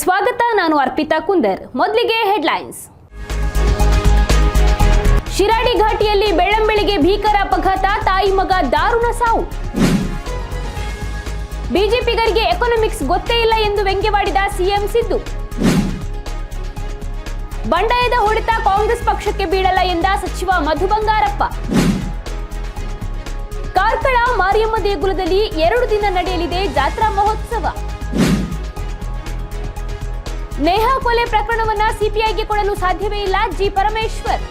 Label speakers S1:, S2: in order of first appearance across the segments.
S1: ಸ್ವಾಗತ, ನಾನು ಅರ್ಪಿತಾ ಕುಂದರ್. ಮೊದಲಿಗೆ ಹೆಡ್ಲೈನ್ಸ್ ಶಿರಾಡಿ ಘಾಟಿಯಲ್ಲಿ ಬೆಳ್ಳಂಬೆಳಿಗ್ಗೆ ಭೀಕರ ಅಪಘಾತ, ತಾಯಿ ಮಗ ದಾರುಣ ಸಾವು. ಬಿಜೆಪಿಗರಿಗೆ ಎಕನಾಮಿಕ್ಸ್ ಗೊತ್ತೇ ಇಲ್ಲ ಎಂದು ವ್ಯಂಗ್ಯವಾಡಿದ ಸಿಎಂ ಸಿದ್ದು. ಬಂಡಾಯದ ಹೊಡೆತ ಕಾಂಗ್ರೆಸ್ ಪಕ್ಷಕ್ಕೆ ಬೀಳಲ್ಲ ಎಂದ ಸಚಿವ ಮಧು ಬಂಗಾರಪ್ಪ. ಕಾರ್ಕಳ ಮಾರಿಯಮ್ಮ ದೇಗುಲದಲ್ಲಿ ಎರಡು ದಿನ ನಡೆಯಲಿದೆ ಜಾತ್ರಾ ಮಹೋತ್ಸವ. ನೇಹಾ ಕೊಲೆ ಪ್ರಕರಣವನ್ನ ಸಿಪಿಐಗೆ ಕೊಡಲು ಸಾಧ್ಯವೇ ಇಲ್ಲ, ಜಿ ಪರಮೇಶ್ವರ್.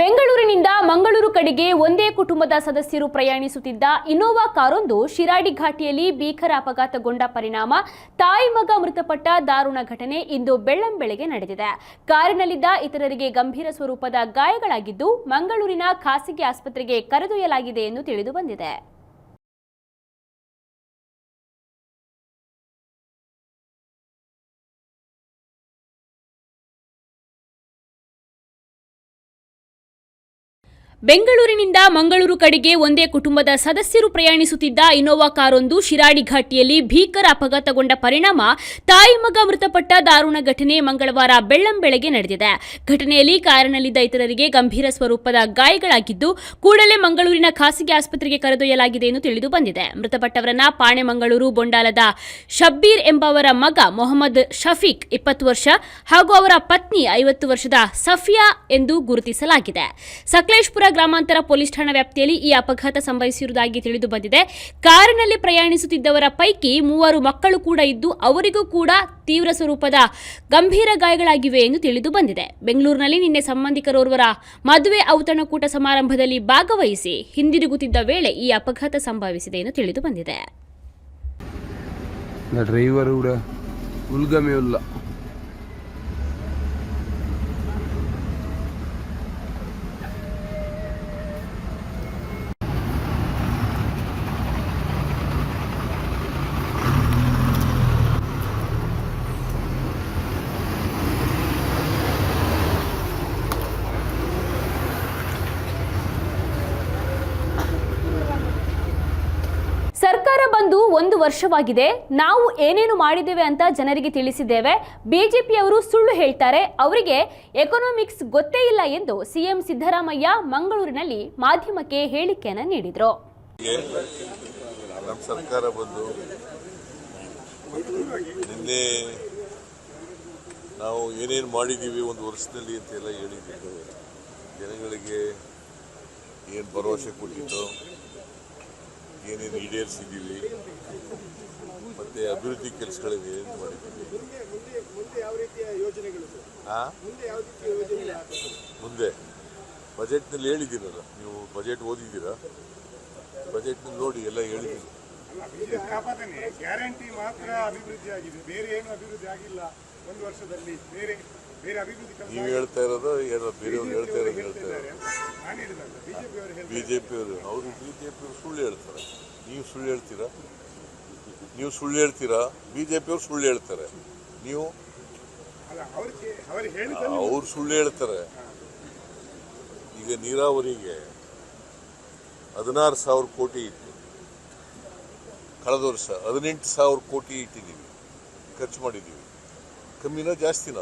S1: ಬೆಂಗಳೂರಿನಿಂದ ಮಂಗಳೂರು ಕಡೆಗೆ ಒಂದೇ ಕುಟುಂಬದ ಸದಸ್ಯರು ಪ್ರಯಾಣಿಸುತ್ತಿದ್ದ ಇನೋವಾ ಕಾರೊಂದು ಶಿರಾಡಿ ಘಾಟಿಯಲ್ಲಿ ಭೀಕರ ಅಪಘಾತಗೊಂಡ ಪರಿಣಾಮ, ತಾಯಿ ಮಗ ಮೃತಪಟ್ಟ ದಾರುಣ ಘಟನೆ ಇಂದು ಬೆಳ್ಳಂಬೆಳಗ್ಗೆ ನಡೆದಿದೆ. ಕಾರಿನಲ್ಲಿದ್ದ ಇತರರಿಗೆ ಗಂಭೀರ ಸ್ವರೂಪದ ಗಾಯಗಳಾಗಿದ್ದು, ಮಂಗಳೂರಿನ ಖಾಸಗಿ ಆಸ್ಪತ್ರೆಗೆ ಕರೆದೊಯ್ಯಲಾಗಿದೆ ಎಂದು ತಿಳಿದು ಬೆಂಗಳೂರಿನಿಂದ ಮಂಗಳೂರು ಕಡೆಗೆ ಒಂದೇ ಕುಟುಂಬದ ಸದಸ್ಯರು ಪ್ರಯಾಣಿಸುತ್ತಿದ್ದ ಇನೋವಾ ಕಾರೊಂದು ಶಿರಾಡಿ ಘಾಟಿಯಲ್ಲಿ ಭೀಕರ ಅಪಘಾತಗೊಂಡ ಪರಿಣಾಮ ತಾಯಿ ಮಗ ಮೃತಪಟ್ಟ ದಾರುಣ ಘಟನೆ ಮಂಗಳವಾರ ಬೆಳ್ಳಂಬೆಳಗ್ಗೆ ನಡೆದಿದೆ. ಘಟನೆಯಲ್ಲಿ ಕಾರಿನಲ್ಲಿದ್ದ ಇತರರಿಗೆ ಗಂಭೀರ ಸ್ವರೂಪದ ಗಾಯಗಳಾಗಿದ್ದು, ಕೂಡಲೇ ಮಂಗಳೂರಿನ ಖಾಸಗಿ ಆಸ್ಪತ್ರೆಗೆ ಕರೆದೊಯ್ಯಲಾಗಿದೆ ಎಂದು ತಿಳಿದು ಬಂದಿದೆ. ಮೃತಪಟ್ಟವರನ್ನ ಪಾಣೆ ಮಂಗಳೂರು ಬೊಂಡಾಲದ ಶಬ್ಬೀರ್ ಎಂಬವರ ಮಗ ಮೊಹಮ್ಮದ್ ಶಫೀಕ್ ಇಪ್ಪತ್ತು ವರ್ಷ ಹಾಗೂ ಅವರ ಪತ್ನಿ ಐವತ್ತು ವರ್ಷದ ಸಫಿಯಾ ಎಂದು ಗುರುತಿಸಲಾಗಿದೆ. ಸಕಲೇಶ್ಪುರ ಗ್ರಾಮಾಂತರ ಪೊಲೀಸ್ ಠಾಣಾ ವ್ಯಾಪ್ತಿಯಲ್ಲಿ ಈ ಅಪಘಾತ ಸಂಭವಿಸಿರುವುದಾಗಿ ತಿಳಿದು ಬಂದಿದೆ. ಕಾರಿನಲ್ಲಿ ಪ್ರಯಾಣಿಸುತ್ತಿದ್ದವರ ಪೈಕಿ ಮೂವರು ಮಕ್ಕಳು ಕೂಡ ಇದ್ದು, ಅವರಿಗೂ ಕೂಡ ತೀವ್ರ ಸ್ವರೂಪದ ಗಂಭೀರ ಗಾಯಗಳಾಗಿವೆ ಎಂದು ತಿಳಿದು ಬಂದಿದೆ. ಬೆಂಗಳೂರಿನಲ್ಲಿ ನಿನ್ನೆ ಸಂಬಂಧಿಕರೋರ್ವರ ಮದುವೆ ಔತಣಕೂಟ ಸಮಾರಂಭದಲ್ಲಿ ಭಾಗವಹಿಸಿ ಹಿಂದಿರುಗುತ್ತಿದ್ದ ವೇಳೆ ಈ ಅಪಘಾತ ಸಂಭವಿಸಿದೆ ಎಂದು ತಿಳಿದು ಬಂದಿದೆ.
S2: ಡ್ರೈವರ್ ಕೂಡ ಉಲ್ಗಮೆ ಇಲ್ಲ
S1: ಸರ್ಕಾರ ಬಂದು ಒಂದು ವರ್ಷವಾಗಿದೆ. ನಾವು ಏನೇನು ಮಾಡಿದ್ದೇವೆ ಅಂತ ಜನರಿಗೆ ತಿಳಿಸಿದ್ದೇವೆ. ಬಿಜೆಪಿಯವರು ಸುಳ್ಳು ಹೇಳ್ತಾರೆ. ಅವರಿಗೆ ಎಕನಾಮಿಕ್ಸ್ ಗೊತ್ತೇ ಇಲ್ಲ ಎಂದು ಸಿಎಂ ಸಿದ್ದರಾಮಯ್ಯ ಮಂಗಳೂರಿನಲ್ಲಿ ಮಾಧ್ಯಮಕ್ಕೆ ಹೇಳಿಕೆಯನ್ನು ನೀಡಿದರು.
S3: ಸರ್ಕಾರ ನಾವು ಏನೇನು ಮಾಡಿದ್ದೀವಿ ಒಂದು ವರ್ಷದಲ್ಲಿ ಅಂತೆಲ್ಲ ಹೇಳಿದ್ದೀವಿ ಜನಗಳಿಗೆ ಏನು ಭರವಸೆ ಕೊಟ್ಟಿದ್ದು ಏನೇನು ಈಡೇರಿಸಿದ್ದೀವಿ, ಮತ್ತು ಅಭಿವೃದ್ಧಿ ಕೆಲಸಗಳಿಗೆ ಏನು ಮಾಡಿದ್ದೀವಿ? ಮುಂದೆ. ಬಜೆಟ್ನಲ್ಲಿ ಹೇಳಿದ್ದೀರಲ್ಲ ನೀವು ಬಜೆಟ್ ಓದಿದ್ದೀರಾ? ಬಜೆಟ್ನಲ್ಲಿ ನೋಡಿ, ಎಲ್ಲ ಹೇಳಿದ್ದೀರಿ
S4: ಗ್ಯಾರಂಟಿ ಮಾತ್ರ ಅಭಿವೃದ್ಧಿ ಆಗಿದೆ ಬೇರೆ ಏನು ಅಭಿವೃದ್ಧಿ ಆಗಿಲ್ಲ ಒಂದು ವರ್ಷದಲ್ಲಿ. ಬೇರೆ
S3: ನೀವು ಹೇಳ್ತಾ ಇರೋದು ಏನೋ ಬೇರೆಯವ್ರು ಹೇಳ್ತಾ ಇರೋದು ಹೇಳ್ತಾ ಇರೋದು.
S4: ಬಿ ಜೆ ಬಿಜೆಪಿ ಅವರು.
S3: ಬಿಜೆಪಿಯವರು ಅವರು ಬಿಜೆಪಿಯವರು ಸುಳ್ಳು ಹೇಳ್ತಾರೆ. ನೀವು ಸುಳ್ಳು ಹೇಳ್ತೀರಾ? ನೀವು ಸುಳ್ಳು ಹೇಳ್ತೀರಾ? ಬಿಜೆಪಿಯವರು ಸುಳ್ಳು ಹೇಳ್ತಾರೆ. ನೀವು
S4: ಅವ್ರು
S3: ಸುಳ್ಳು ಹೇಳ್ತಾರೆ. ಈಗ ನೀರಾವರಿಗೆ ಹದಿನಾರು ಸಾವಿರ ಕೋಟಿ ಇತ್ತು. ಕಳೆದ ವರ್ಷ ಹದಿನೆಂಟು ಸಾವಿರ ಕೋಟಿ ಇಟ್ಟಿದ್ದೀವಿ. ಖರ್ಚು ಮಾಡಿದ್ದೀವಿ. ಕಮ್ಮಿನ ಜಾಸ್ತಿನ?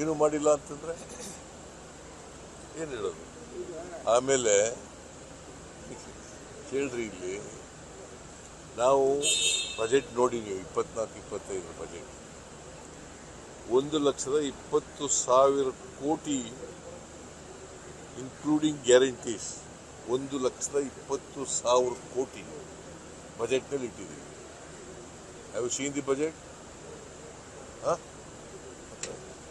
S3: ಏನು ಮಾಡಿಲ್ಲ ಅಂತಂದ್ರೆ ಏನು ಹೇಳೋದು ಆಮೇಲೆ ಕೇಳ್ರಿ ಇಲ್ಲಿ, ನಾವು ಬಜೆಟ್ ನೋಡಿ ನೀವು, ಇಪ್ಪತ್ನಾಲ್ಕು, ಇಪ್ಪತ್ತೈದು ಬಜೆಟ್ ಒಂದು ಲಕ್ಷದ ಇಪ್ಪತ್ತು ಸಾವಿರ ಕೋಟಿ ಇನ್ಕ್ಲೂಡಿಂಗ್ ಗ್ಯಾರಂಟೀಸ್ ಒಂದು ಲಕ್ಷದ ಇಪ್ಪತ್ತು ಸಾವಿರ ಕೋಟಿ ಬಜೆಟ್ನಲ್ಲಿ ಇಟ್ಟಿದ್ದೀವಿ. ಹ್ಯಾವ್ ಸೀನ್ ದಿ ಬಜೆಟ್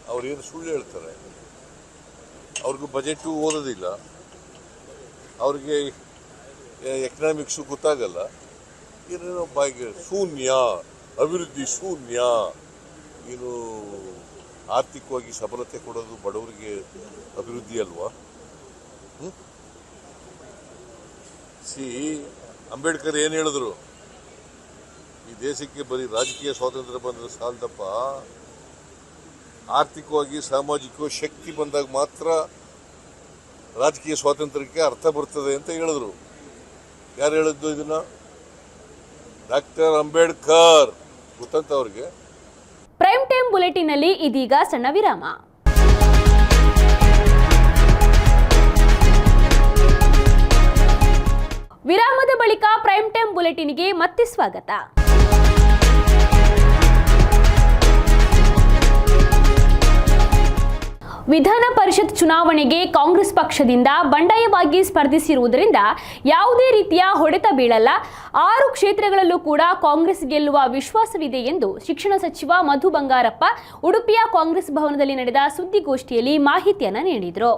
S3: ಅವ್ರೇನು ಸುಳ್ಳು ಹೇಳ್ತಾರೆ? ಅವ್ರಿಗೂ ಬಜೆಟು ಓದೋದಿಲ್ಲ. ಅವ್ರಿಗೆ ಎಕನಾಮಿಕ್ಸು ಗೊತ್ತಾಗಲ್ಲ. ಏನೇನೋ ಬಾಯಿಗೆ ಶೂನ್ಯ, ಅಭಿವೃದ್ಧಿ ಶೂನ್ಯ, ಏನು ಆರ್ಥಿಕವಾಗಿ ಸಬಲತೆ ಕೊಡೋದು ಬಡವರಿಗೆ ಅಭಿವೃದ್ಧಿ ಅಲ್ವಾ? ಸಿ, ಅಂಬೇಡ್ಕರ್ ಏನು ಹೇಳಿದ್ರು? ಈ ದೇಶಕ್ಕೆ ಬರೀ ರಾಜಕೀಯ ಸ್ವಾತಂತ್ರ್ಯ ಬಂದರೆ ಸಾಲದಪ್ಪ. ಆರ್ಥಿಕವಾಗಿ, ಸಾಮಾಜಿಕವಾಗಿ ಶಕ್ತಿ ಬಂದಾಗ ಮಾತ್ರ ರಾಜಕೀಯ ಸ್ವಾತಂತ್ರ್ಯಕ್ಕೆ ಅರ್ಥ ಬರ್ತದೆ ಅಂತ ಹೇಳಿದ್ರು. ಯಾರು ಹೇಳಿದ್ದು ಇದನ್ನ? ಡಾಕ್ಟರ್ ಅಂಬೇಡ್ಕರ್. ಗೊತ್ತಂತ ಅವ್ರಿಗೆ?
S1: ಪ್ರೈಮ್ ಟೈಮ್ ಬುಲೆಟಿನಲ್ಲಿ ಇದೀಗ ಸಣ್ಣ ವಿರಾಮ. ವಿರಾಮದ ಬಳಿಕ ಪ್ರೈಮ್ ಟೈಮ್ ಬುಲೆಟಿನ್ಗೆ ಮತ್ತೆ ಸ್ವಾಗತ. ವಿಧಾನ ಪರಿಷತ್ ಚುನಾವಣೆಗೆ ಕಾಂಗ್ರೆಸ್ ಪಕ್ಷದಿಂದ ಬಂಡಾಯವಾಗಿ ಸ್ಪರ್ಧಿಸಿರುವುದರಿಂದ ಯಾವುದೇ ರೀತಿಯ ಹೊಡೆತ ಬೀಳಲ್ಲ. ಆರು ಕ್ಷೇತ್ರಗಳಲ್ಲೂ ಕೂಡ ಕಾಂಗ್ರೆಸ್ ಗೆಲ್ಲುವ ವಿಶ್ವಾಸವಿದೆ ಎಂದು ಶಿಕ್ಷಣ ಸಚಿವ ಮಧು ಬಂಗಾರಪ್ಪ ಉಡುಪಿಯ ಕಾಂಗ್ರೆಸ್ ಭವನದಲ್ಲಿ ನಡೆದ ಸುದ್ದಿಗೋಷ್ಠಿಯಲ್ಲಿ ಮಾಹಿತಿಯನ್ನು ನೀಡಿದರು.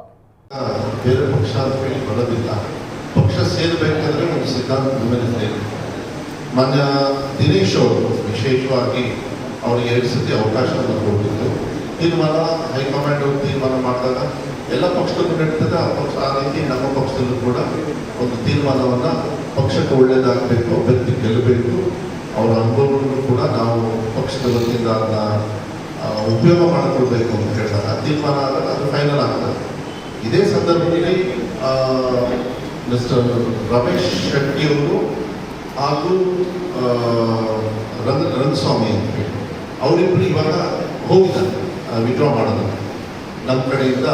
S5: ತೀರ್ಮಾನ, ಹೈಕಮಾಂಡ್ ತೀರ್ಮಾನ ಮಾಡಿದಾಗ ಎಲ್ಲ ಪಕ್ಷದಲ್ಲೂ ನಡೀತದೆ, ಆ ಪಕ್ಷ ಆ ರೀತಿ ನಮ್ಮ ಪಕ್ಷದಲ್ಲೂ ಕೂಡ ಒಂದು ತೀರ್ಮಾನವನ್ನು ಪಕ್ಷಕ್ಕೆ ಒಳ್ಳೆಯದಾಗಬೇಕು ಅಭ್ಯರ್ಥಿ ಗೆಲ್ಲಬೇಕು. ಅವರ ಅನುಭವವನ್ನು ಕೂಡ ನಾವು ಪಕ್ಷದ ವತಿಯಿಂದ ಅದನ್ನ ಉಪಯೋಗ ಮಾಡಿಕೊಳ್ಬೇಕು ಅಂತ ಹೇಳಿದಾಗ ತೀರ್ಮಾನ ಆದಾಗ ಅದು ಫೈನಲ್ ಆಗ್ತದೆ. ಇದೇ ಸಂದರ್ಭದಲ್ಲಿ ಮಿಸ್ಟರ್ ರಮೇಶ್ ಶೆಟ್ಟಿಯವರು ಹಾಗೂ ರಂಗ ರಂಗಸ್ವಾಮಿ ಅವರಿಬ್ಬರು ಇವಾಗ ಹೋಗಿದ್ದಾರೆ. ವಿಡ್ರಾ ಮಾಡೋದು. ನಮ್ಮ ಕಡೆಯಿಂದ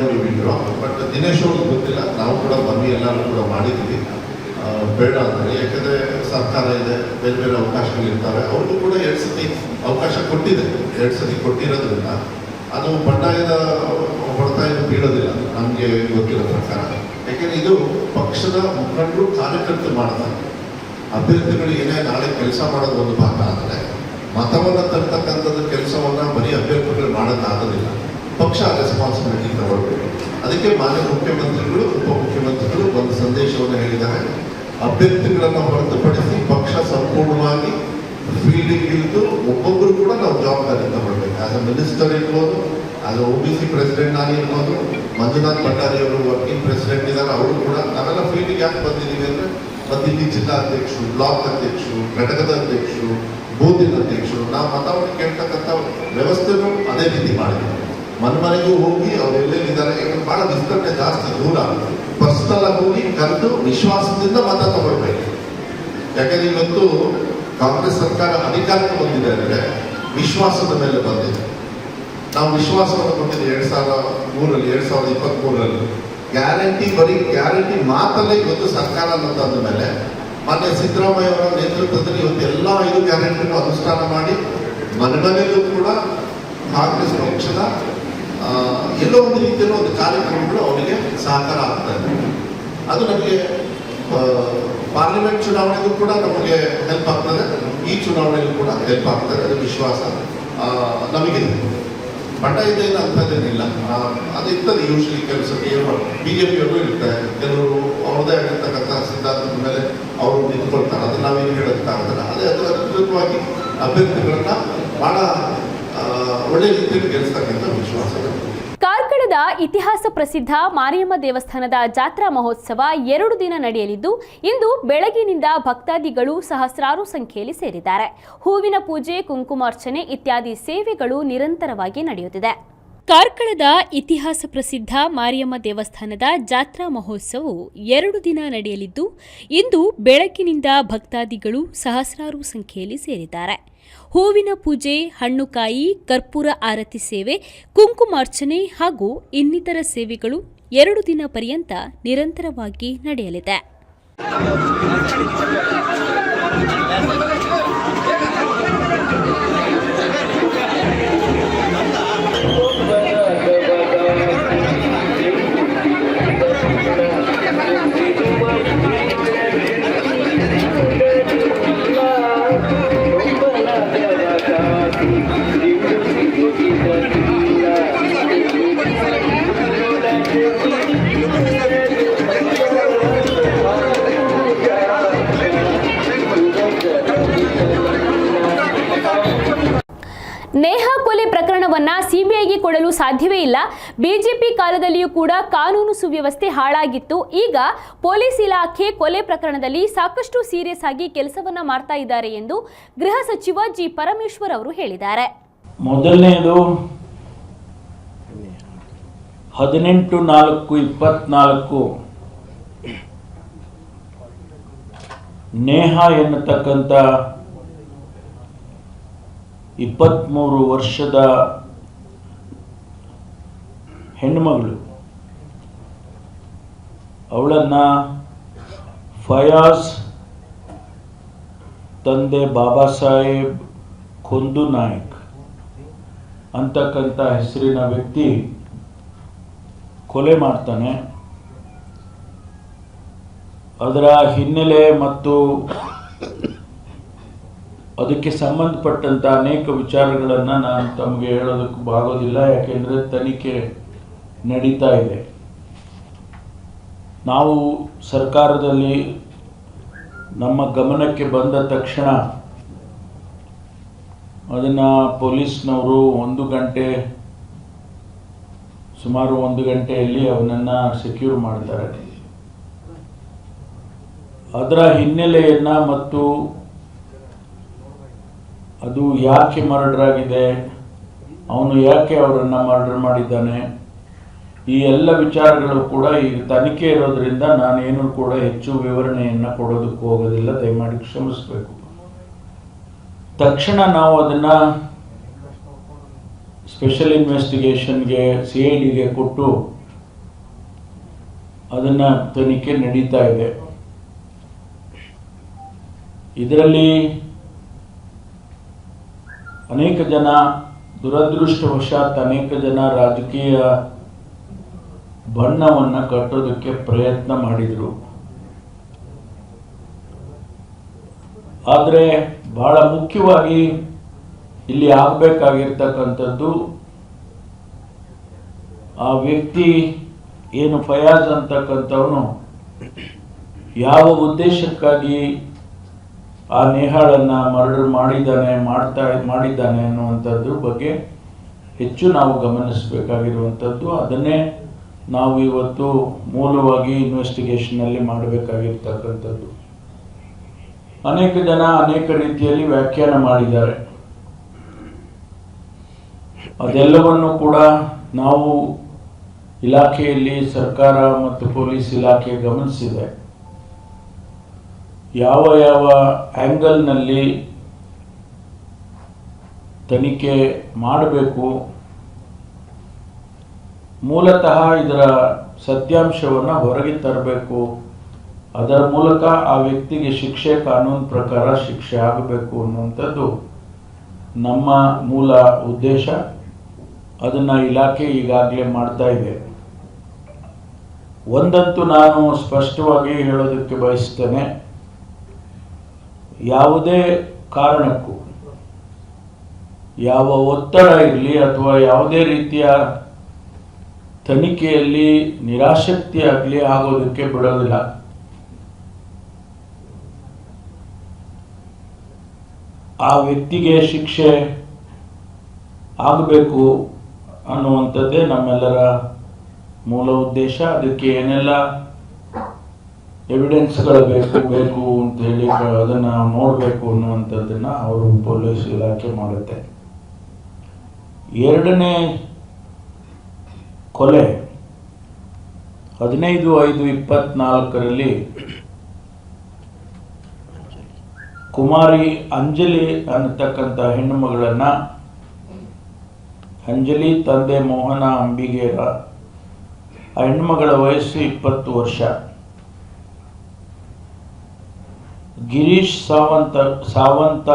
S5: ನೋಡಿ ವಿಡ್ರಾ ಬಟ್ ದಿನೇಶ್ ಅವ್ರಿಗೆ ಗೊತ್ತಿಲ್ಲ. ನಾವು ಕೂಡ ಬನ್ನಿ, ಎಲ್ಲರೂ ಕೂಡ ಮಾಡಿದ್ದೀವಿ. ಬೇಡ ಅಂದರೆ ಯಾಕಂದರೆ ಸರ್ಕಾರ ಇದೆ, ಬೇರೆ ಬೇರೆ ಅವಕಾಶಗಳಿರ್ತವೆ. ಅವ್ರಿಗೂ ಕೂಡ ಎರಡು ಸತಿ ಅವಕಾಶ ಕೊಟ್ಟಿದೆ. ಎರಡು ಸತಿ ಕೊಟ್ಟಿರೋದ್ರಿಂದ. ಅದು ಬಂಡಾಯದ ಹೊಡೆತ ಏನು ಬೀಳೋದಿಲ್ಲ. ನಮಗೆ ಗೊತ್ತಿರೋ ಪ್ರಕಾರ. ಯಾಕೆಂದರೆ ಇದು ಪಕ್ಷದ ಮುಖಂಡರು ಕಾರ್ಯಕರ್ತರು ಮಾಡ್ತಾರೆ. ಅಭ್ಯರ್ಥಿಗಳು ಏನೇ ನಾಳೆ ಕೆಲಸ ಮಾಡೋದು ಒಂದು ಭಾಗ ಆದರೆ ಮತವನ್ನು ತರ್ತಕ್ಕಂಥದ್ದು ಕೆಲಸವನ್ನು ಬರೀ ಅಭ್ಯರ್ಥಿಗಳು ಮಾಡೋಕ್ಕಾಗೋದಿಲ್ಲ. ಪಕ್ಷ ರೆಸ್ಪಾನ್ಸಿಬಿಲಿಟಿ ತಗೊಳ್ಬೇಕು. ಅದಕ್ಕೆ ಮಾನ್ಯ ಮುಖ್ಯಮಂತ್ರಿಗಳು, ಉಪಮುಖ್ಯಮಂತ್ರಿಗಳು ಒಂದು ಸಂದೇಶವನ್ನು ಹೇಳಿದ್ದಾರೆ. ಅಭ್ಯರ್ಥಿಗಳನ್ನು ಹೊರತುಪಡಿಸಿ ಪಕ್ಷ ಸಂಪೂರ್ಣವಾಗಿ ಫೀಲ್ಡಿಂಗ್ ಇಳಿದು ಒಬ್ಬೊಬ್ಬರು ಕೂಡ ನಾವು ಜವಾಬ್ದಾರಿ ತಗೊಳ್ಬೇಕು. ಆಸ್ ಅ ಮಿನಿಸ್ಟರ್ ಇರ್ಬೋದು as O B C president ಆಗಿರ್ಬೋದು ಮಂಜುನಾಥ್ ಭಂಡಾರಿ ಅವರು ವರ್ಕಿಂಗ್ ಪ್ರೆಸಿಡೆಂಟ್ ಇದ್ದಾರೆ, ಅವರು ಕೂಡ ನಾವೆಲ್ಲ ಫೀಲ್ಡಿಗೆ ಯಾಕೆ ಬಂದಿದ್ದೀವಿ ಅಂದರೆ ಮತ್ತು ಜಿಲ್ಲಾಧ್ಯಕ್ಷರು, ಬ್ಲಾಕ್ ಅಧ್ಯಕ್ಷರು, ಘಟಕದ ಅಧ್ಯಕ್ಷರು, ಬೂತಿನ ಅಧ್ಯಕ್ಷರು, ನಾವು ಮತವನ್ನು ಕೇಳ್ತಕ್ಕಂಥ ವ್ಯವಸ್ಥೆನೂ ಅದೇ ರೀತಿ ಮಾಡಿದ್ದೀವಿ ಮನೆ ಮನೆಗೂ ಹೋಗಿ ಅವ್ರು ಎಲ್ಲೆಲ್ಲಿದ್ದಾರೆ ಯಾಕಂದ್ರೆ ಭಾಳ ವಿಸ್ತರಣೆ ಜಾಸ್ತಿ ದೂರ ಪರ್ಸನಲ್ ಆಗಿ ಹೋಗಿ ಕರೆದು ವಿಶ್ವಾಸದಿಂದ ಮತ ತಗೊಳ್ಬೇಕು. ಯಾಕಂದ್ರೆ ಇವತ್ತು ಕಾಂಗ್ರೆಸ್ ಸರ್ಕಾರ ಅಧಿಕಾರಕ್ಕೆ ಬಂದಿದೆ ಅಂದರೆ ವಿಶ್ವಾಸದ ಮೇಲೆ ಬಂದಿದೆ. ನಾವು ವಿಶ್ವಾಸವನ್ನು ಕೊಟ್ಟಿದ್ದೀವಿ ಎರಡು ಸಾವಿರ ಮೂರಲ್ಲಿ ಎರಡು ಸಾವಿರದ ಇಪ್ಪತ್ತ್ ಮೂರರಲ್ಲಿ ಗ್ಯಾರಂಟಿ ಬರೀ ಗ್ಯಾರಂಟಿ ಮಾತಲ್ಲೇ ಇವತ್ತು ಸರ್ಕಾರ ತಂದ ಮೇಲೆ ಮಾನ್ಯ ಸಿದ್ದರಾಮಯ್ಯ ಅವರ ನೇತೃತ್ವದಲ್ಲಿ ಇವತ್ತು ಎಲ್ಲ ಐದು ಗ್ಯಾರಂಟಿನೂ ಅನುಷ್ಠಾನ ಮಾಡಿ ಮನೆ ಮನೆಯಲ್ಲೂ ಕೂಡ ಕಾಂಗ್ರೆಸ್ ಪಕ್ಷದ ಎಲ್ಲೋ ಒಂದು ರೀತಿಯಲ್ಲಿ ಒಂದು ಕಾರ್ಯಕ್ರಮಗಳು ಅವರಿಗೆ ಸಹಕಾರ ಆಗ್ತಾ ಇದೆ. ಅದು ನಮಗೆ ಪಾರ್ಲಿಮೆಂಟ್ ಚುನಾವಣೆಗೂ ಕೂಡ ನಮಗೆ ಹೆಲ್ಪ್ ಆಗ್ತದೆ. ಈ ಚುನಾವಣೆಗೂ ಕೂಡ ಹೆಲ್ಪ್ ಆಗ್ತದೆ. ಅದು ವಿಶ್ವಾಸ ಆ, ನಮಗಿದೆ ಇದೆ ಆ, ಅದು ಇರ್ತದೆ ಯೂಶಲಿ ಕೆಲಸ ಬಿ ಜೆ ಪಿಯವರು ಇರುತ್ತೆ ಕೆಲವರು ಅವ್ರದ್ದೇ ಆಗಿರ್ತಕ್ಕಂಥ ಸಿದ್ಧಾಂತದ ಮೇಲೆ ಅವರು ನಿಂತ್ಕೊಳ್ತಾರೆ. ಅದನ್ನ ನಾವೇನು ಹೇಳೋದಕ್ಕಾಗಲ್ಲ ಅದೇ ಅದರ ಅಧಿಕೃತವಾಗಿ ಅಭ್ಯರ್ಥಿಗಳನ್ನ ಆ, ಒಳ್ಳೆ ರೀತಿಯಲ್ಲಿ ಗೆಲ್ಲಿಸ್ತಕ್ಕಂಥ ವಿಶ್ವಾಸ.
S1: ಕಾರ್ಕಳದ ಇತಿಹಾಸ ಪ್ರಸಿದ್ಧ ಮಾರಿಯಮ್ಮ ದೇವಸ್ಥಾನದ ಜಾತ್ರಾ ಮಹೋತ್ಸವ ಎರಡು ದಿನ ನಡೆಯಲಿದ್ದು, ಇಂದು ಬೆಳಗಿನಿಂದ ಭಕ್ತಾದಿಗಳು ಸಹಸ್ರಾರು ಸಂಖ್ಯೆಯಲ್ಲಿ ಸೇರಿದ್ದಾರೆ. ಹೂವಿನ ಪೂಜೆ, ಕುಂಕುಮಾರ್ಚನೆ ಇತ್ಯಾದಿ ಸೇವೆಗಳು ನಿರಂತರವಾಗಿ ನಡೆಯುತ್ತಿದೆ. ಕಾರ್ಕಳದ ಇತಿಹಾಸ ಪ್ರಸಿದ್ಧ ಮಾರಿಯಮ್ಮ ದೇವಸ್ಥಾನದ ಜಾತ್ರಾ ಮಹೋತ್ಸವವು ಎರಡು ದಿನ ನಡೆಯಲಿದ್ದು, ಇಂದು ಬೆಳಕಿನಿಂದ ಭಕ್ತಾದಿಗಳು ಸಹಸ್ರಾರು ಸಂಖ್ಯೆಯಲ್ಲಿ ಸೇರಿದ್ದಾರೆ. ಹೂವಿನ ಪೂಜೆ, ಹಣ್ಣುಕಾಯಿ, ಕರ್ಪೂರ ಆರತಿ ಸೇವೆ ಕುಂಕುಮಾರ್ಚನೆ ಹಾಗೂ ಇನ್ನಿತರ ಸೇವೆಗಳು ಎರಡು ದಿನ ಪರ್ಯಂತ ನಿರಂತರವಾಗಿ ನಡೆಯಲಿದೆ. ಸಾಧ್ಯವೇ ಇಲ್ಲ. ಬಿಜೆಪಿ ಕಾಲದಲ್ಲಿಯೂ ಕೂಡ ಕಾನೂನು ಸುವ್ಯವಸ್ಥೆ ಹಾಳಾಗಿತ್ತು. ಈಗ ಪೊಲೀಸ್ ಇಲಾಖೆ ಕೊಲೆ ಪ್ರಕರಣದಲ್ಲಿ ಸಾಕಷ್ಟು ಸೀರಿಯಸ್ ಆಗಿ ಕೆಲಸವನ್ನ ಮಾಡ್ತಾ ಇದ್ದಾರೆ ಎಂದು ಗೃಹ ಸಚಿವ ಜಿ ಪರಮೇಶ್ವರ್ ಅವರು ಹೇಳಿದ್ದಾರೆ.
S6: ಮೊದಲನೆಯದು ಹದಿನೆಂಟು ನಾಲ್ಕು ಇಪ್ಪತ್ನಾಲ್ಕು. ನೇಹ ಎನ್ನತಕ್ಕಂಥ ಇಪ್ಪತ್ತ್ಮೂರು ವರ್ಷದ ಹೆಣ್ಣುಮಗಳು. ಅವಳನ್ನ ಫಯಾಸ್ ತಂದೆ ಬಾಬಾ ಸಾಹೇಬ್ ಕುಂದು ನಾಯಕ್ ಅಂತಕ್ಕಂಥ ಹೆಸರಿನ ವ್ಯಕ್ತಿ ಕೊಲೆ ಮಾಡ್ತಾನೆ. ಅದರ ಹಿನ್ನೆಲೆ ಮತ್ತು ಅದಕ್ಕೆ ಸಂಬಂಧಪಟ್ಟಂಥ ಅನೇಕ ವಿಚಾರಗಳನ್ನು ನಾನು ತಮಗೆ ಹೇಳೋದಕ್ಕೆ ಆಗೋದಿಲ್ಲ ಯಾಕೆಂದರೆ ತನಿಖೆ ನಡೀತಾ ಇದೆ. ನಾವು ಸರ್ಕಾರದಲ್ಲಿ ನಮ್ಮ ಗಮನಕ್ಕೆ ಬಂದ ತಕ್ಷಣ ಅದನ್ನು ಪೊಲೀಸ್ನವರು ಒಂದು ಗಂಟೆ, ಸುಮಾರು ಒಂದು ಗಂಟೆಯಲ್ಲಿ ಅವನನ್ನು ಸೆಕ್ಯೂರ್ ಮಾಡ್ತಾರೆ. ಅದರ ಹಿನ್ನೆಲೆಯನ್ನು ಮತ್ತು ಅದು ಯಾಕೆ ಮರ್ಡರ್ ಆಗಿದೆ, ಅವನು ಯಾಕೆ ಅವರನ್ನು ಮರ್ಡರ್ ಮಾಡಿದ್ದಾನೆ ಈ ಎಲ್ಲ ವಿಚಾರಗಳು ಕೂಡ ಈಗ ತನಿಖೆ ಇರೋದ್ರಿಂದ ನಾನೇನು ಕೂಡ ಹೆಚ್ಚು ವಿವರಣೆಯನ್ನು ಕೊಡೋದಕ್ಕೆ ಹೋಗೋದಿಲ್ಲ, ದಯಮಾಡಿ ಕ್ಷಮಿಸಬೇಕು. ತಕ್ಷಣ ನಾವು ಅದನ್ನು ಸ್ಪೆಷಲ್ ಇನ್ವೆಸ್ಟಿಗೇಷನ್ಗೆ ಸಿ ಐ ಡಿಗೆ ಕೊಟ್ಟು ಅದನ್ನು ತನಿಖೆ ನಡೀತಾ ಇದೆ. ಇದರಲ್ಲಿ ಅನೇಕ ಜನ ದುರದೃಷ್ಟವಶಾತ್ ಅನೇಕ ಜನ ರಾಜಕೀಯ ಬಣ್ಣವನ್ನು ಕಟ್ಟೋದಕ್ಕೆ ಪ್ರಯತ್ನ ಮಾಡಿದರು. ಆದರೆ ಬಹಳ ಮುಖ್ಯವಾಗಿ ಇಲ್ಲಿ ಆಗಬೇಕಾಗಿರ್ತಕ್ಕಂಥದ್ದು ಆ ವ್ಯಕ್ತಿ ಏನು ಫಯಾಜ್ ಅಂತಕ್ಕಂಥವನು ಯಾವ ಉದ್ದೇಶಕ್ಕಾಗಿ ಆ ನೇಹಾಳನ್ನು ಮರ್ಡರ್ ಮಾಡಿದ್ದಾನೆ, ಮಾಡ್ತಾ ಮಾಡಿದ್ದಾನೆ ಅನ್ನುವಂಥದ್ರ ಬಗ್ಗೆ ಹೆಚ್ಚು ನಾವು ಗಮನಿಸಬೇಕಾಗಿರುವಂಥದ್ದು. ಅದನ್ನೇ ನಾವು ಇವತ್ತು ಮೂಲವಾಗಿ ಇನ್ವೆಸ್ಟಿಗೇಷನ್ನಲ್ಲಿ ಮಾಡಬೇಕಾಗಿರ್ತಕ್ಕಂಥದ್ದು. ಅನೇಕ ಜನ ಅನೇಕ ರೀತಿಯಲ್ಲಿ ವ್ಯಾಖ್ಯಾನ ಮಾಡಿದ್ದಾರೆ. ಅದೆಲ್ಲವನ್ನು ಕೂಡ ನಾವು ಇಲಾಖೆಯಲ್ಲಿ ಸರ್ಕಾರ ಮತ್ತು ಪೊಲೀಸ್ ಇಲಾಖೆ ಗಮನಿಸಿದೆ. ಯಾವ ಯಾವ ಆ್ಯಂಗಲ್ನಲ್ಲಿ ತನಿಖೆ ಮಾಡಬೇಕು ಮೂಲತಃ ಇದರ ಸತ್ಯಾಂಶವನ್ನು ಹೊರಗೆ ತರಬೇಕು. ಅದರ ಮೂಲಕ ಆ ವ್ಯಕ್ತಿಗೆ ಶಿಕ್ಷೆ ಕಾನೂನು ಪ್ರಕಾರ ಶಿಕ್ಷೆ ಆಗಬೇಕು ಅನ್ನುವಂಥದ್ದು ನಮ್ಮ ಮೂಲ ಉದ್ದೇಶ. ಅದನ್ನು ಇಲಾಖೆ ಈಗಾಗಲೇ ಮಾಡ್ತಾ ಇದೆ. ಒಂದಂತೂ ನಾನು ಸ್ಪಷ್ಟವಾಗಿ ಹೇಳೋದಕ್ಕೆ ಬಯಸ್ತೇನೆ, ಯಾವುದೇ ಕಾರಣಕ್ಕೂ ಯಾವ ಒತ್ತಡ ಇರಲಿ ಅಥವಾ ಯಾವುದೇ ರೀತಿಯ ತನಿಖೆಯಲ್ಲಿ ನಿರಾಸಕ್ತಿ ಆಗಲಿ ಆಗೋದಕ್ಕೆ ಬಿಡೋದಿಲ್ಲ. ಆ ವ್ಯಕ್ತಿಗೆ ಶಿಕ್ಷೆ ಆಗಬೇಕು ಅನ್ನುವಂಥದ್ದೇ ನಮ್ಮೆಲ್ಲರ ಮೂಲ ಉದ್ದೇಶ. ಅದಕ್ಕೆ ಏನೆಲ್ಲ ಎವಿಡೆನ್ಸ್ಗಳು ಬೇಕು ಬೇಕು ಅಂತ ಹೇಳಿ ಅದನ್ನು ನೋಡಬೇಕು ಅನ್ನುವಂಥದ್ದನ್ನು ಅವರು ಪೊಲೀಸ್ ಇಲಾಖೆ ಮಾಡುತ್ತೆ. ಎರಡನೇ ಕೊಲೆ. ಹದಿನೈದು ಐದು ಇಪ್ಪತ್ನಾಲ್ಕರಲ್ಲಿ ಕುಮಾರಿ ಅಂಜಲಿ ಅನ್ನತಕ್ಕಂಥ ಹೆಣ್ಣು ಮಗಳನ್ನು ಅಂಜಲಿ ತಂದೆ ಮೋಹನ ಅಂಬಿಗೇರ ಆ ಹೆಣ್ಣುಮಗಳ ವಯಸ್ಸು ಇಪ್ಪತ್ತು ವರ್ಷ. ಗಿರೀಶ್ ಸಾವಂತ ಸಾವಂತ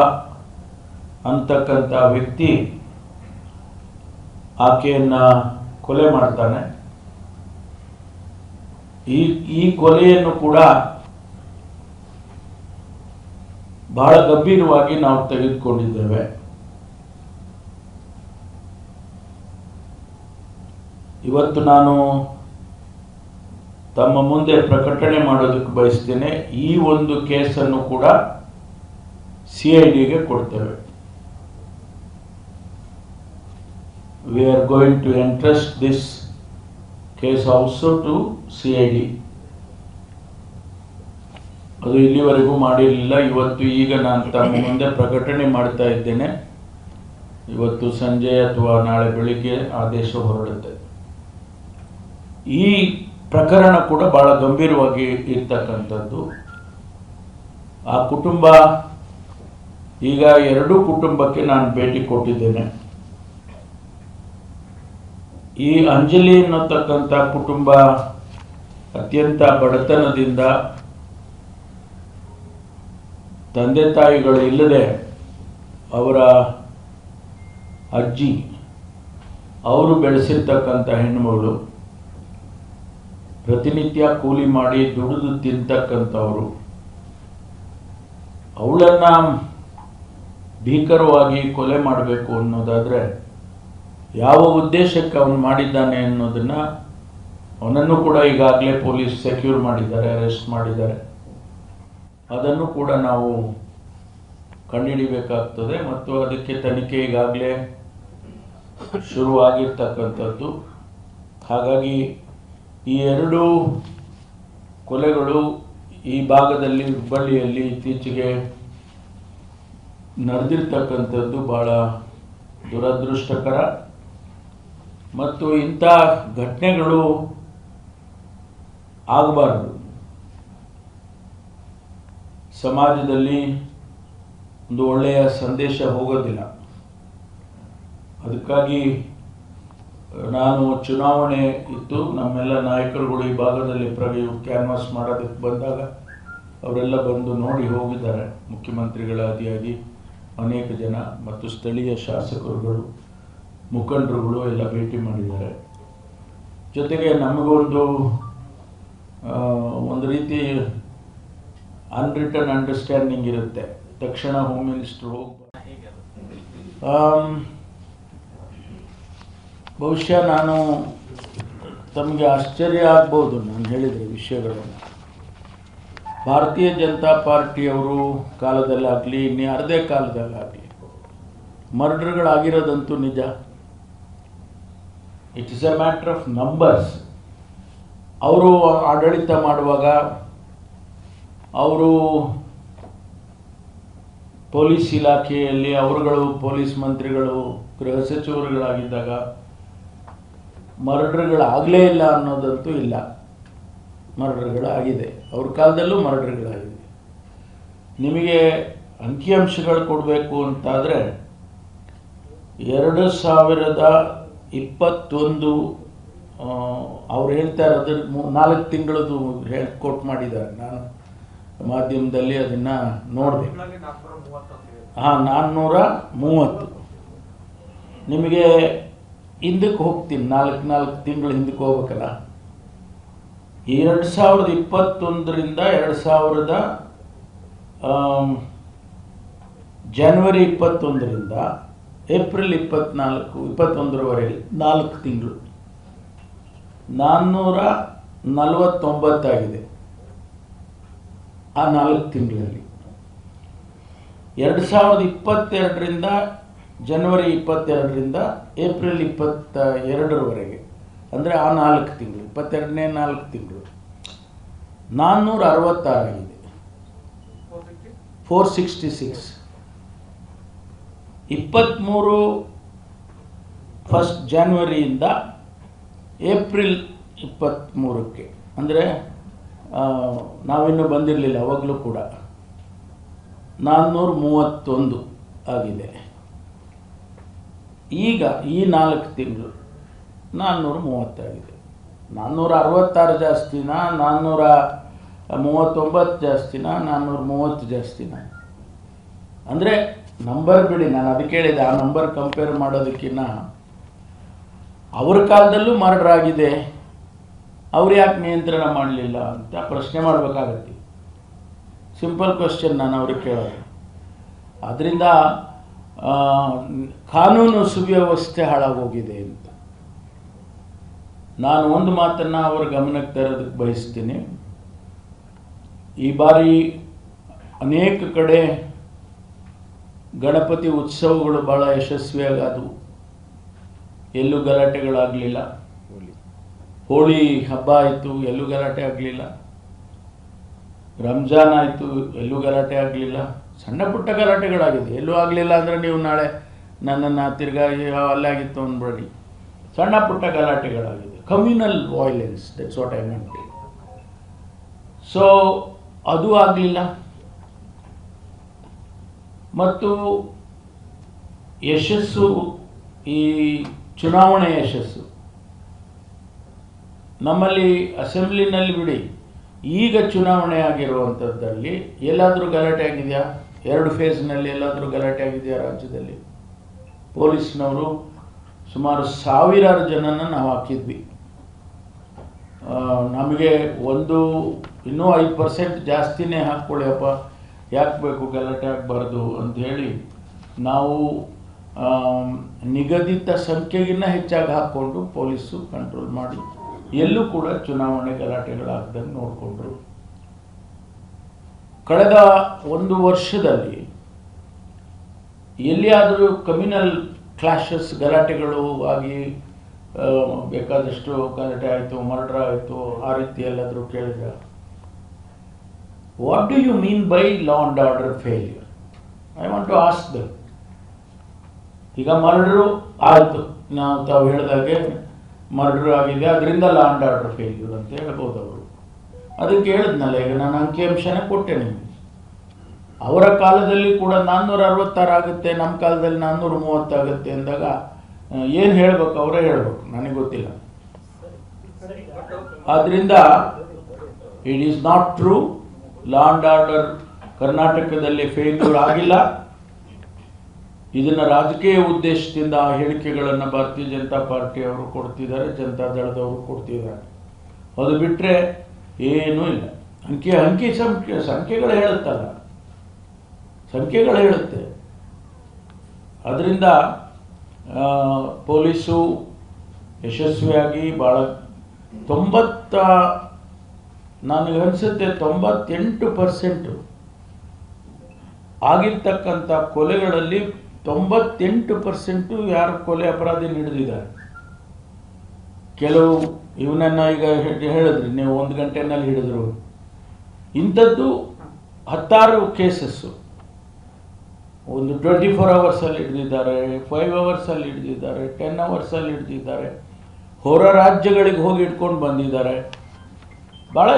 S6: ಅಂತಕ್ಕಂಥ ವ್ಯಕ್ತಿ ಆಕೆಯನ್ನ ಕೊಲೆ ಮಾಡ್ತಾನೆ. ಈ ಈ ಕೊಲೆಯನ್ನು ಕೂಡ ಬಹಳ ಗಂಭೀರವಾಗಿ ನಾವು ತೆಗೆದುಕೊಂಡಿದ್ದೇವೆ. ಇವತ್ತು ನಾನು ತಮ್ಮ ಮುಂದೆ ಪ್ರಕಟಣೆ ಮಾಡೋದಕ್ಕೆ ಬಯಸ್ತೇನೆ. ಈ ಒಂದು ಕೇಸನ್ನು ಕೂಡ ಸಿ ಐ ಡಿಗೆ ಕೊಡ್ತೇವೆ. We are going to entrust this case also to C ಅದು ಇಲ್ಲಿವರೆಗೂ ಮಾಡಿರಲಿಲ್ಲ. ಇವತ್ತು ಈಗ ನಾನು ತಮ್ಮ ಮುಂದೆ ಪ್ರಕಟಣೆ ಮಾಡ್ತಾ ಇದ್ದೇನೆ. ಇವತ್ತು ಸಂಜೆ ಅಥವಾ ನಾಳೆ ಬೆಳಿಗ್ಗೆ ಆದೇಶ ಹೊರಡುತ್ತೆ. ಈ ಪ್ರಕರಣ ಕೂಡ ಬಹಳ ಗಂಭೀರವಾಗಿ ಇರ್ತಕ್ಕಂಥದ್ದು. ಆ ಕುಟುಂಬ, ಈಗ ಎರಡೂ ಕುಟುಂಬಕ್ಕೆ ನಾನು ಭೇಟಿ ಕೊಟ್ಟಿದ್ದೇನೆ. ಈ ಅಂಜಲಿ ಅನ್ನತಕ್ಕಂಥ ಕುಟುಂಬ ಅತ್ಯಂತ ಬಡತನದಿಂದ ತಂದೆ ತಾಯಿಗಳು ಇಲ್ಲದೆ ಅವರ ಅಜ್ಜಿ, ಅವರು ಬೆಳೆಸಿರ್ತಕ್ಕಂಥ ಹೆಣ್ಣುಮಗಳು, ಪ್ರತಿನಿತ್ಯ ಕೂಲಿ ಮಾಡಿ ದುಡಿದು ತಿಂತಕ್ಕಂಥವರು, ಅವಳನ್ನು ಭೀಕರವಾಗಿ ಕೊಲೆ ಮಾಡಬೇಕು ಅನ್ನೋದಾದರೆ ಯಾವ ಉದ್ದೇಶಕ್ಕೆ ಅವನು ಮಾಡಿದ್ದಾನೆ ಅನ್ನೋದನ್ನು ಅವನನ್ನು ಕೂಡ ಈಗಾಗಲೇ ಪೊಲೀಸ್ ಸೆಕ್ಯೂರ್ ಮಾಡಿದ್ದಾರೆ, ಅರೆಸ್ಟ್ ಮಾಡಿದ್ದಾರೆ. ಅದನ್ನು ಕೂಡ ನಾವು ಕಂಡುಹಿಡಿಬೇಕಾಗ್ತದೆ ಮತ್ತು ಅದಕ್ಕೆ ತನಿಖೆ ಈಗಾಗಲೇ ಶುರುವಾಗಿರ್ತಕ್ಕಂಥದ್ದು. ಹಾಗಾಗಿ ಈ ಎರಡು ಕೊಲೆಗಳು ಈ ಭಾಗದಲ್ಲಿ, ಹುಬ್ಬಳ್ಳಿಯಲ್ಲಿ ಇತ್ತೀಚೆಗೆ ನಡೆದಿರ್ತಕ್ಕಂಥದ್ದು ಭಾಳ ದುರದೃಷ್ಟಕರ. ಮತ್ತು ಇಂಥ ಘಟನೆಗಳು ಆಗಬಾರ್ದು. ಸಮಾಜದಲ್ಲಿ ಒಂದು ಒಳ್ಳೆಯ ಸಂದೇಶ ಹೋಗೋದಿಲ್ಲ. ಅದಕ್ಕಾಗಿ ನಾನು ಚುನಾವಣೆ ಇತ್ತು. ನಮ್ಮೆಲ್ಲ ನಾಯಕರುಗಳು ಈ ಭಾಗದಲ್ಲಿ ಪ್ರವಿ, ಕ್ಯಾನ್ವಾಸ್ ಮಾಡೋದಕ್ಕೆ ಬಂದಾಗ ಅವರೆಲ್ಲ ಬಂದು ನೋಡಿ ಹೋಗಿದ್ದಾರೆ. ಮುಖ್ಯಮಂತ್ರಿಗಳ ಅತಿಯಾಗಿ ಅನೇಕ ಜನ ಮತ್ತು ಸ್ಥಳೀಯ ಶಾಸಕರುಗಳು. ಮುಖಂಡರುಗಳು ಎಲ್ಲ ಭೇಟಿ ಮಾಡಿದ್ದಾರೆ. ಜೊತೆಗೆ ನಮಗೊಂದು ಒಂದು ರೀತಿ ಅನ್ರಿಟನ್ ಅಂಡರ್ಸ್ಟ್ಯಾಂಡಿಂಗ್ ಇರುತ್ತೆ. ತಕ್ಷಣ ಹೋಮ್ ಮಿನಿಸ್ಟರ್ ಬಹುಶಃ ನಾನು ತಮಗೆ ಆಶ್ಚರ್ಯ ಆಗ್ಬೋದು ನಾನು ಹೇಳಿದರೆ ವಿಷಯಗಳನ್ನು. ಭಾರತೀಯ ಜನತಾ ಪಾರ್ಟಿಯವರು ಕಾಲದಲ್ಲಾಗಲಿ ಇನ್ಯಾರದೇ ಕಾಲದಲ್ಲಾಗಲಿ, ಮರ್ಡರ್ಗಳಾಗಿರೋದಂತೂ ನಿಜ. It is a matter of numbers ಅವರು ಆಡಳಿತ ಮಾಡುವಾಗ, ಅವರು ಪೊಲೀಸ್ ಇಲಾಖೆಯಲ್ಲಿ, ಅವರುಗಳು ಪೊಲೀಸ್ ಮಂತ್ರಿಗಳು, ಗೃಹ ಸಚಿವರುಗಳಾಗಿದ್ದಾಗ ಮರ್ಡರ್ಗಳಾಗಲೇ ಇಲ್ಲ ಅನ್ನೋದಂತೂ ಇಲ್ಲ. ಮರ್ಡರ್ಗಳಾಗಿದೆ. ಅವ್ರ ಕಾಲದಲ್ಲೂ ಮರ್ಡರ್ಗಳಾಗಿದೆ. ನಿಮಗೆ ಅಂಕಿಅಂಶಗಳು ಕೊಡಬೇಕು ಅಂತಾದರೆ, ಎರಡು ಸಾವಿರದ ಇಪ್ಪತ್ತೊಂದು ಅವ್ರು ಹೇಳ್ತಾರೆ ಅದ್ರ ಮೂ- ನಾಲ್ಕು ತಿಂಗಳದು ಹೇಳಿ ಕೊಟ್ಟು ಮಾಡಿದ್ದಾರೆ. ನಾನು ಮಾಧ್ಯಮದಲ್ಲಿ ಅದನ್ನು ನೋಡಿದೆ. ಹಾಂ, ನಾನ್ನೂರ ಮೂವತ್ತು. ನಿಮಗೆ ಹಿಂದಕ್ಕೆ ಹೋಗ್ತೀನಿ. ನಾಲ್ಕು ನಾಲ್ಕು ತಿಂಗಳು ಹಿಂದಕ್ಕೆ ಹೋಗ್ಬೇಕಲ್ಲ? ಎರಡು ಸಾವಿರದ ಇಪ್ಪತ್ತೊಂದರಿಂದ ಎರಡು ಸಾವಿರದ ಜನವರಿ ಇಪ್ಪತ್ತೊಂದರಿಂದ ಏಪ್ರಿಲ್ ಇಪ್ಪತ್ನಾಲ್ಕು ಇಪ್ಪತ್ತೊಂದರವರೆಗೆ ನಾಲ್ಕು ತಿಂಗಳು. ನಾನ್ನೂರ ನಲವತ್ತೊಂಬತ್ತಾಗಿದೆ ಆ ನಾಲ್ಕು ತಿಂಗಳಲ್ಲಿ. ಎರಡು ಸಾವಿರದ ಇಪ್ಪತ್ತೆರಡರಿಂದ ಜನವರಿ ಇಪ್ಪತ್ತೆರಡರಿಂದ ಏಪ್ರಿಲ್ ಇಪ್ಪತ್ತ ಎರಡರವರೆಗೆ ಅಂದರೆ ಆ ನಾಲ್ಕು ತಿಂಗಳು ಇಪ್ಪತ್ತೆರಡನೇ ನಾಲ್ಕು ತಿಂಗಳು. ನಾನ್ನೂರ ಅರವತ್ತಾರಾಗಿದೆ. ಫೋರ್ ಸಿಕ್ಸ್ಟಿ ಸಿಕ್ಸ್ ಇಪ್ಪತ್ತ್ಮೂರು ಫಸ್ಟ್ ಜಾನ್ವರಿಯಿಂದ ಏಪ್ರಿಲ್ ಇಪ್ಪತ್ತ್ಮೂರಕ್ಕೆ ಅಂದರೆ ನಾವಿನ್ನೂ ಬಂದಿರಲಿಲ್ಲ, ಅವಾಗಲೂ ಕೂಡ. ನಾನ್ನೂರ ಮೂವತ್ತೊಂದು ಆಗಿದೆ. ಈಗ ಈ ನಾಲ್ಕು ತಿಂಗಳು ನಾನ್ನೂರ ಮೂವತ್ತಾಗಿದೆ ನಾನ್ನೂರ ಅರವತ್ತಾರು ಜಾಸ್ತಿನಾ ನಾನ್ನೂರ ಮೂವತ್ತೊಂಬತ್ತು ಜಾಸ್ತಿನಾ ನಾನ್ನೂರ ಮೂವತ್ತು ಜಾಸ್ತಿನಾ? ಅಂದರೆ ನಂಬರ್ ಬಿಡಿ, ನಾನು ಅದಕ್ಕೆ ಹೇಳಿದೆ ಆ ನಂಬರ್ ಕಂಪೇರ್ ಮಾಡೋದಕ್ಕಿಂತ ಅವ್ರ ಕಾಲದಲ್ಲೂ ಮರ್ಡರ್ ಆಗಿದೆ. ಅವ್ರು ಯಾಕೆ ನಿಯಂತ್ರಣ ಮಾಡಲಿಲ್ಲ ಅಂತ ಪ್ರಶ್ನೆ ಮಾಡಬೇಕಾಗತ್ತೆ. ಸಿಂಪಲ್ ಕ್ವಶನ್ ನಾನು ಅವ್ರಿಗೆ ಕೇಳೋದು. ಅದರಿಂದ ಕಾನೂನು ಸುವ್ಯವಸ್ಥೆ ಹಾಳಾಗೋಗಿದೆ ಅಂತ. ನಾನು ಒಂದು ಮಾತನ್ನು ಅವರ ಗಮನಕ್ಕೆ ತರೋದಕ್ಕೆ ಬಯಸ್ತೀನಿ. ಈ ಬಾರಿ ಅನೇಕ ಕಡೆ ಗಣಪತಿ ಉತ್ಸವಗಳು ಭಾಳ ಅದು. ಎಲ್ಲೂ ಗಲಾಟೆಗಳಾಗಲಿಲ್ಲ. ಹೋಳಿ ಹಬ್ಬ ಆಯಿತು ಎಲ್ಲೂ ಗಲಾಟೆ ಆಗಲಿಲ್ಲ. ರಂಜಾನ್ ಆಯಿತು ಎಲ್ಲೂ ಗಲಾಟೆ ಆಗಲಿಲ್ಲ. ಸಣ್ಣ ಪುಟ್ಟ ಗಲಾಟೆಗಳಾಗಿದೆ. ಎಲ್ಲೂ ಆಗಲಿಲ್ಲ ಅಂದರೆ ನೀವು ನಾಳೆ ನನ್ನನ್ನು ತಿರ್ಗಾ ಅಲ್ಲೇ ಆಗಿತ್ತು ಅಂದ್ಬೇಡಿ. ಸಣ್ಣ ಪುಟ್ಟ ಗಲಾಟೆಗಳಾಗಿದೆ. Communal violence that's what I meant so ಅದು ಆಗಲಿಲ್ಲ. ಮತ್ತು ಯಶಸ್ಸು, ಈ ಚುನಾವಣೆ ಯಶಸ್ಸು. ನಮ್ಮಲ್ಲಿ ಅಸೆಂಬ್ಲಿನಲ್ಲಿ ಬಿಡಿ. ಈಗ ಚುನಾವಣೆ ಆಗಿರುವಂಥದ್ದಲ್ಲಿ ಎಲ್ಲಾದರೂ ಗಲಾಟೆ ಆಗಿದೆಯಾ? ಎರಡು ಫೇಸ್ನಲ್ಲಿ ಎಲ್ಲಾದರೂ ಗಲಾಟೆ ಆಗಿದೆಯಾ ರಾಜ್ಯದಲ್ಲಿ? ಪೊಲೀಸ್ನವರು ಸುಮಾರು ಸಾವಿರಾರು ಜನನ ನಾವು ಹಾಕಿದ್ವಿ. ನಮಗೆ ಒಂದು, ಇನ್ನೂ ಐದು ಪರ್ಸೆಂಟ್ ಜಾಸ್ತಿನೇ ಹಾಕ್ಕೊಳ್ಳಿಯಪ್ಪ ಯಾಕೆ ಬೇಕು ಗಲಾಟೆ ಆಗಬಾರ್ದು ಅಂತ ಹೇಳಿ ನಾವು ನಿಗದಿತ ಸಂಖ್ಯೆಗಿನ್ನ ಹೆಚ್ಚಾಗಿ ಹಾಕ್ಕೊಂಡು ಪೊಲೀಸು ಕಂಟ್ರೋಲ್ ಮಾಡಿ. ಎಲ್ಲೂ ಕೂಡ ಚುನಾವಣೆ ಗಲಾಟೆಗಳಾಗ್ದಂಗೆ ನೋಡಿಕೊಂಡ್ರು. ಕಳೆದ ಒಂದು ವರ್ಷದಲ್ಲಿ ಎಲ್ಲಿಯಾದರೂ ಕಮ್ಯುನಲ್ ಕ್ಲಾಶಸ್ ಗಲಾಟೆಗಳು ಆಗಿ ಬೇಕಾದಷ್ಟು ಗಲಾಟೆ ಆಯಿತು ಮರ್ಡ್ರ್ ಆಯಿತು, ಆ ರೀತಿ ಎಲ್ಲಾದರೂ ಕೇಳಿದ್ರೆ? What do you mean by law and order failure I want to ask them ಈಗ ಮರ್ಡ್ರು ಆಯಿತು. ನಾವು ತಾವು ಹೇಳಿದಾಗೆ ಮರ್ಡ್ರ್ ಆಗಿದೆ. ಅದರಿಂದ ಲಾ ಆರ್ಡರ್ ಫೇಲ್ಯೂರ್ ಅಂತ ಹೇಳ್ಬೋದು ಅವರು. ಅದಕ್ಕೆ ಹೇಳಿದ್ನಲ್ಲ, ಈಗ ನಾನು ಅಂಕಿಅಂಶನೇ ಕೊಟ್ಟೆ ನಿಮಗೆ. ಅವರ ಕಾಲದಲ್ಲಿ ಕೂಡ ನಾನ್ನೂರ ಅರವತ್ತಾರು ಆಗುತ್ತೆ, ನಮ್ಮ ಕಾಲದಲ್ಲಿ ನಾನ್ನೂರ ಮೂವತ್ತಾಗುತ್ತೆ ಅಂದಾಗ ಏನು ಹೇಳ್ಬೇಕು ಅವರೇ ಹೇಳ್ಬೇಕು, ನನಗೆ ಗೊತ್ತಿಲ್ಲ. ಆದ್ದರಿಂದ it is not true law and order ಕರ್ನಾಟಕದಲ್ಲಿ ಫೇಲ್ಯೂರ್ ಆಗಿಲ್ಲ. ಇದನ್ನ ರಾಜಕೀಯ ಉದ್ದೇಶದಿಂದ ಆ ಹೇಳಿಕೆಗಳನ್ನು ಭಾರತೀಯ ಜನತಾ ಪಾರ್ಟಿಯವರು ಕೊಡ್ತಿದ್ದಾರೆ, ಜನತಾ ದಳದವರು ಕೊಡ್ತಿದ್ದಾರೆ. ಅದು ಬಿಟ್ಟರೆ ಏನೂ ಇಲ್ಲ. ಅಂಕಿ ಅಂಕಿ ಸಂಖ್ಯೆ, ಸಂಖ್ಯೆಗಳು ಹೇಳುತ್ತಲ್ಲ. ಸಂಖ್ಯೆಗಳು ಹೇಳುತ್ತೆ. ಅದರಿಂದ ಪೊಲೀಸು ಯಶಸ್ವಿಯಾಗಿ ಭಾಳ ತೊಂಬತ್ತ ನನಗನ್ಸುತ್ತೆ ತೊಂಬತ್ತೆಂಟು ಪರ್ಸೆಂಟು. ಆಗಿರ್ತಕ್ಕಂಥ ಕೊಲೆಗಳಲ್ಲಿ ತೊಂಬತ್ತೆಂಟು ಪರ್ಸೆಂಟು ಯಾರು ಕೊಲೆ ಅಪರಾಧಿ ಹಿಡಿದಿದ್ದಾರೆ ಕೆಲವು ಇವನನ್ನು ಈಗ ಹೇಳಿದ್ರಿ, ನೀವು ಒಂದು ಗಂಟೆನಲ್ಲಿ ಹಿಡಿದ್ರು. ಇಂಥದ್ದು ಹತ್ತಾರು ಕೇಸಸ್ಸು ಒಂದು ಟ್ವೆಂಟಿ ಫೋರ್ ಅವರ್ಸಲ್ಲಿ ಹಿಡಿದಿದ್ದಾರೆ ಫೈವ್ ಅವರ್ಸಲ್ಲಿ ಹಿಡಿದಿದ್ದಾರೆ ಟೆನ್ ಅವರ್ಸಲ್ಲಿ ಹಿಡಿದಿದ್ದಾರೆ. ಹೊರ ರಾಜ್ಯಗಳಿಗೆ ಹೋಗಿ ಇಟ್ಕೊಂಡು ಬಂದಿದ್ದಾರೆ. ಭಾಳ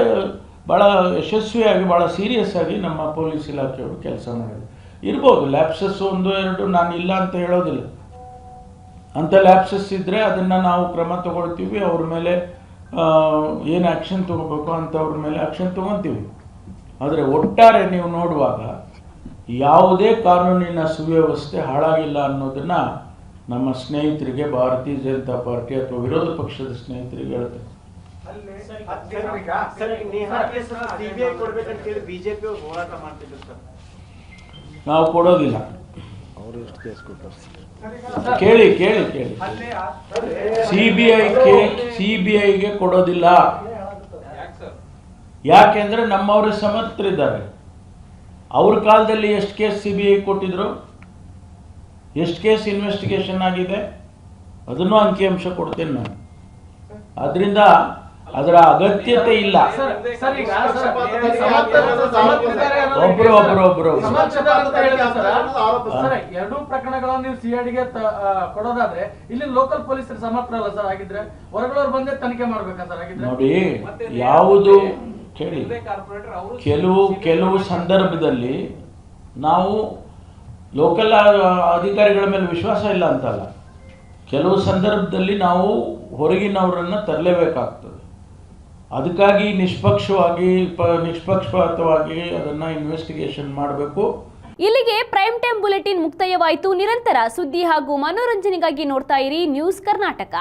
S6: ಭಾಳ ಯಶಸ್ವಿಯಾಗಿ ಭಾಳ ಸೀರಿಯಸ್ ಆಗಿ ನಮ್ಮ ಪೊಲೀಸ್ ಇಲಾಖೆಯವರು ಕೆಲಸ ಮಾಡಿದ್ರು. ಇರ್ಬೋದು ಲ್ಯಾಪ್ಸಸ್ ಒಂದು, ಎರಡು, ನಾನು ಇಲ್ಲ ಅಂತ ಹೇಳೋದಿಲ್ಲ. ಅಂಥ ಲ್ಯಾಪ್ಸಸ್ ಇದ್ದರೆ ಅದನ್ನು ನಾವು ಕ್ರಮ ತಗೊಳ್ತೀವಿ, ಅವ್ರ ಮೇಲೆ ಏನು ಆ್ಯಕ್ಷನ್ ತೊಗೋಬೇಕು ಅಂಥವ್ರ ಮೇಲೆ ಆ್ಯಕ್ಷನ್ ತೊಗೊತೀವಿ. ಆದರೆ ಒಟ್ಟಾರೆ ನೀವು ನೋಡುವಾಗ ಯಾವುದೇ ಕಾನೂನಿನ ಸುವ್ಯವಸ್ಥೆ ಹಾಳಾಗಿಲ್ಲ ಅನ್ನೋದನ್ನು ನಮ್ಮ ಸ್ನೇಹಿತರಿಗೆ, ಭಾರತೀಯ ಜನತಾ ಪಾರ್ಟಿ ಅಥವಾ ವಿರೋಧ ಪಕ್ಷದ ಸ್ನೇಹಿತರಿಗೆ ಹೇಳ್ತೇವೆ ನಾವು ಕೊಡೋದಿಲ್ಲ. ಕೇಳಿ ಕೇಳಿ ಕೇಳಿ. ಸಿ ಬಿ ಐಗೆ ಸಿ ಬಿ ಐಗೆ ಕೊಡೋದಿಲ್ಲ. ಯಾಕೆಂದ್ರೆ ನಮ್ಮವರು ಸಮರ್ಥರಿದ್ದಾರೆ. ಅವ್ರ ಕಾಲದಲ್ಲಿ ಎಷ್ಟು ಕೇಸ್ ಸಿ ಬಿ ಐ ಕೊಟ್ಟಿದ್ರು? ಎಷ್ಟು ಕೇಸ್ ಇನ್ವೆಸ್ಟಿಗೇಷನ್ ಆಗಿದೆ? ಅದನ್ನು ಅಂಕಿಅಂಶ ಕೊಡ್ತೇನೆ ನಾನು. ಅದರಿಂದ ಅದರ ಅಗತ್ಯತೆ ಇಲ್ಲ. ಒಬ್ರು ಒಬ್ರು ಒಬ್ರು.
S7: ಎರಡೂ ಪ್ರಕರಣಗಳನ್ನು ನೀವು ಸಿಐಡಿಗೆ ಕೊಡೋದಾದ್ರೆ ಇಲ್ಲಿ ಲೋಕಲ್ ಪೊಲೀಸರು ಸಮರ್ಥರಲ್ಲ ಸರ್? ಆಗಿದ್ರೆ ಹೊರಗಳವ್ರು ಬಂದೇ ತನಿಖೆ ಮಾಡ್ಬೇಕಾ ಸರ್? ಆಗಿದ್ರೆ
S6: ನೋಡಿ ಯಾವುದು ಕೇಳಿ ಕೆಲವು ಕೆಲವು ಸಂದರ್ಭದಲ್ಲಿ ನಾವು ಲೋಕಲ್ ಅಧಿಕಾರಿಗಳ ಮೇಲೆ ವಿಶ್ವಾಸ ಇಲ್ಲ ಅಂತಲ್ಲ. ಕೆಲವು ಸಂದರ್ಭದಲ್ಲಿ ನಾವು ಹೊರಗಿನವರನ್ನು ತರಲೇಬೇಕಾಗ್ತದೆ. ಅದಕ್ಕಾಗಿ ನಿಷ್ಪಕ್ಷವಾಗಿ ನಿಷ್ಪಕ್ಷಪಾತವಾಗಿ ಅದನ್ನ ಇನ್ವೆಸ್ಟಿಗೇಷನ್ ಮಾಡಬೇಕು.
S1: ಇಲ್ಲಿಗೆ ಪ್ರೈಮ್ ಟೈಮ್ ಬುಲೆಟಿನ್ ಮುಕ್ತಾಯವಾಯಿತು. ನಿರಂತರ ಸುದ್ದಿ ಹಾಗೂ ಮನೋರಂಜನೆಗಾಗಿ ನೋಡ್ತಾ ಇರಿ ನ್ಯೂಸ್ ಕರ್ನಾಟಕ